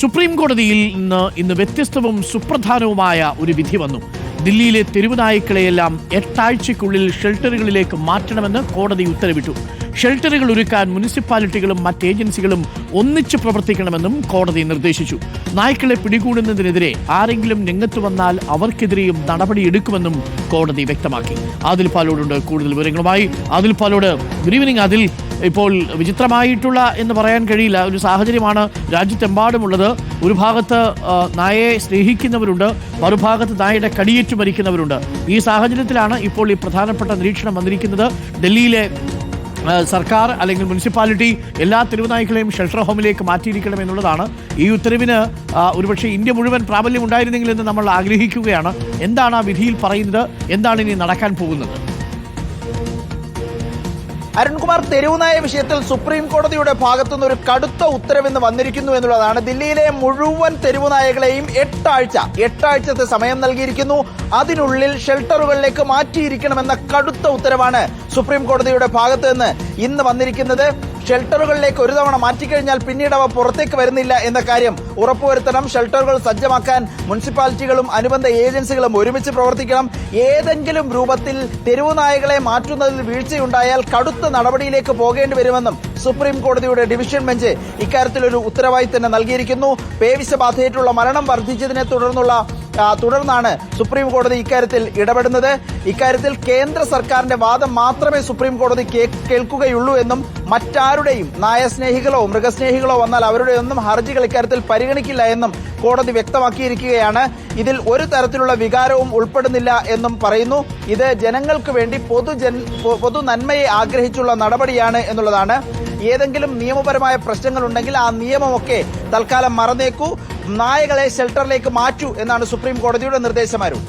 Supreme കോടതിയിൽ നിന്ന് ഇന്ന് വ്യത്യസ്തവും സുപ്രധാനവുമായ ഒരു വിധി വന്നു. ദില്ലിയിലെ തെരുവുനായ്ക്കളെയെല്ലാം എട്ടാഴ്ചയ്ക്കുള്ളിൽ ഷെൽട്ടറുകളിലേക്ക് മാറ്റണമെന്ന് കോടതി ഉത്തരവിട്ടു. ഷെൽട്ടറുകൾ ഒരുക്കാൻ മുനിസിപ്പാലിറ്റികളും മറ്റ് ഏജൻസികളും ഒന്നിച്ച് പ്രവർത്തിക്കണമെന്നും കോടതി നിർദ്ദേശിച്ചു. നായ്ക്കളെ പിടികൂടുന്നതിനെതിരെ ആരെങ്കിലും രംഗത്ത് വന്നാൽ അവർക്കെതിരെയും നടപടിയെടുക്കുമെന്നും കോടതി വ്യക്തമാക്കി. ആദിൽ പാലോടുണ്ട് കൂടുതൽ വിവരങ്ങളുമായി. ആദിൽ പാലോട് ഗുഡ് ഈവനിങ് അതിൽ ഇപ്പോൾ വിചിത്രമായിട്ടുള്ള എന്ന് പറയാൻ കഴിയില്ല. ഒരു സാഹചര്യമാണ് രാജ്യത്തെമ്പാടുമുള്ളത്. ഒരു ഭാഗത്ത് നായയെ സ്നേഹിക്കുന്നവരുണ്ട്. മറുഭാഗത്ത് നായയുടെ കടിയേറ്റു മരിക്കുന്നവരുണ്ട്. ഈ സാഹചര്യത്തിലാണ് ഇപ്പോൾ ഈ പ്രധാനപ്പെട്ട നിരീക്ഷണം വന്നിരിക്കുന്നത്. ഡൽഹിയിലെ സർക്കാർ അല്ലെങ്കിൽ മുനിസിപ്പാലിറ്റി എല്ലാ തെരുവുനായ്ക്കളെയും ഷെൽട്ടർ ഹോമിലേക്ക് മാറ്റിയിരിക്കണം എന്നുള്ളതാണ്. ഈ ഉത്തരവിന് ഒരുപക്ഷെ ഇന്ത്യ മുഴുവൻ പ്രാബല്യം ഉണ്ടായിരുന്നെങ്കിൽ എന്ന് നമ്മൾ ആഗ്രഹിക്കുകയാണ്. എന്താണ് ആ വിധിയിൽ പറയുന്നത്? എന്താണ് ഇനി നടക്കാൻ പോകുന്നത്? അരുൺകുമാർ തെരുവുനായ വിഷയത്തിൽ സുപ്രീം കോടതിയുടെ ഭാഗത്തുനിന്ന് ഒരു കടുത്ത ഉത്തരവിന്ന് വന്നിരിക്കുന്നു എന്നുള്ളതാണ്. ദില്ലിയിലെ മുഴുവൻ തെരുവുനായകളെയും എട്ടാഴ്ച എട്ടാഴ്ചത്തെ സമയം നൽകിയിരിക്കുന്നു. അതിനുള്ളിൽ ഷെൽട്ടറുകളിലേക്ക് മാറ്റിയിരിക്കണമെന്ന കടുത്ത ഉത്തരവാണ് സുപ്രീം കോടതിയുടെ ഭാഗത്ത് നിന്ന് ഇന്ന് വന്നിരിക്കുന്നത്. ഷെൽട്ടറുകളിലേക്ക് ഒരു തവണ മാറ്റിക്കഴിഞ്ഞാൽ പിന്നീട് അവ പുറത്തേക്ക് വരുന്നില്ല എന്ന കാര്യം ഉറപ്പുവരുത്തണം. ഷെൽട്ടറുകൾ സജ്ജമാക്കാൻ മുനിസിപ്പാലിറ്റികളും അനുബന്ധ ഏജൻസികളും ഒരുമിച്ച് പ്രവർത്തിക്കണം. ഏതെങ്കിലും രൂപത്തിൽ തെരുവു നായകളെ മാറ്റുന്നതിൽ വീഴ്ചയുണ്ടായാൽ കടുത്ത നടപടിയിലേക്ക് പോകേണ്ടി വരുമെന്നും സുപ്രീം കോടതിയുടെ ഡിവിഷൻ ബെഞ്ച് ഇക്കാര്യത്തിൽ ഒരു ഉത്തരവായി തന്നെ നൽകിയിരിക്കുന്നു. പേവിഷബാധയേറ്റുള്ള മരണം വർദ്ധിച്ചതിനെ തുടർന്നുള്ള തുടർന്നാണ് സുപ്രീം കോടതി ഇക്കാര്യത്തിൽ ഇടപെടുന്നത്. ഇക്കാര്യത്തിൽ കേന്ദ്ര സർക്കാരിന്റെ വാദം മാത്രമേ സുപ്രീം കോടതി കേൾക്കുകയുള്ളൂ എന്നും മറ്റാരുടെയും നായസ്നേഹികളോ മൃഗസ്നേഹികളോ വന്നാൽ അവരുടെ ഒന്നും ഹർജികൾ ഇക്കാര്യത്തിൽ പരിഗണിക്കില്ല എന്നും കോടതി വ്യക്തമാക്കിയിരിക്കുകയാണ്. ഇതിൽ ഒരു തരത്തിലുള്ള വികാരവും ഉൾപ്പെടുന്നില്ല എന്നും പറയുന്നു. ഇത് ജനങ്ങൾക്ക് വേണ്ടി പൊതുജൻ പൊതു നന്മയെ ആഗ്രഹിച്ചുള്ള നടപടിയാണ് എന്നുള്ളതാണ്. ഏതെങ്കിലും നിയമപരമായ പ്രശ്നങ്ങൾ ഉണ്ടെങ്കിൽ ആ നിയമമൊക്കെ തൽക്കാലം മറന്നേക്കൂ. നായകളെ ഷെൽട്ടറിലേക്ക് മാറ്റൂ എന്നാണ് സുപ്രീം കോടതിയുടെ നിർദ്ദേശമാരും